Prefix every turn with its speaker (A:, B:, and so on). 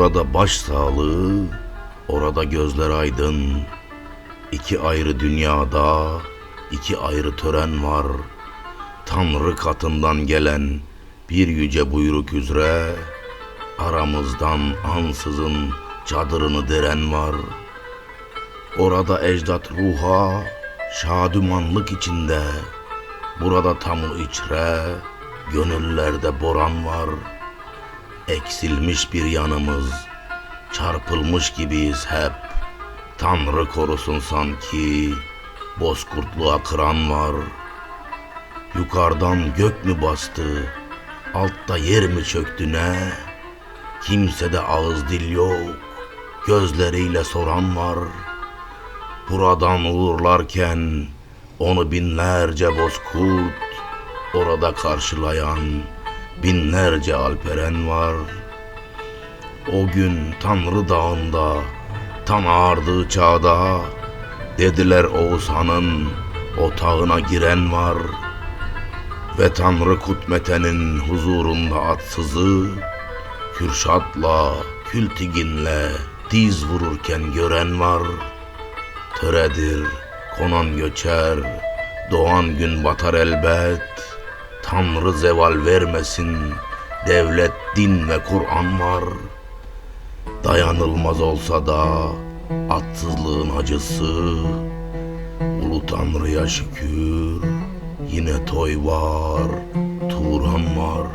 A: Burada baş sağlığı, orada gözler aydın. İki ayrı dünyada, iki ayrı tören var. Tanrı katından gelen bir yüce buyruk üzere aramızdan ansızın çadırını deren var. Orada ecdat ruha şadumanlık içinde. Burada tamu içre, gönüllerde boran var. Eksilmiş bir yanımız, çarpılmış gibiyiz hep. Tanrı korusun sanki, bozkurtluğa kıran var. Yukarıdan gök mü bastı, altta yer mi çöktü ne? Kimsede ağız dil yok, gözleriyle soran var. Buradan uğurlarken onu binlerce bozkurt, orada karşılayan binlerce alperen var. O gün Tanrı Dağı'nda tam ağardığı çağda dediler Oğuzhan'ın otağına giren var. Ve Tanrı Kutmete'nin huzurunda atsızı Kürşat'la, Kültigin'le diz vururken gören var. Töredir, konan göçer, doğan gün batar elbet. Tanrı zeval vermesin, devlet, din ve Kur'an var. Dayanılmaz olsa da atsızlığın acısı, Ulu Tanrı'ya şükür, yine toy var, Turan var.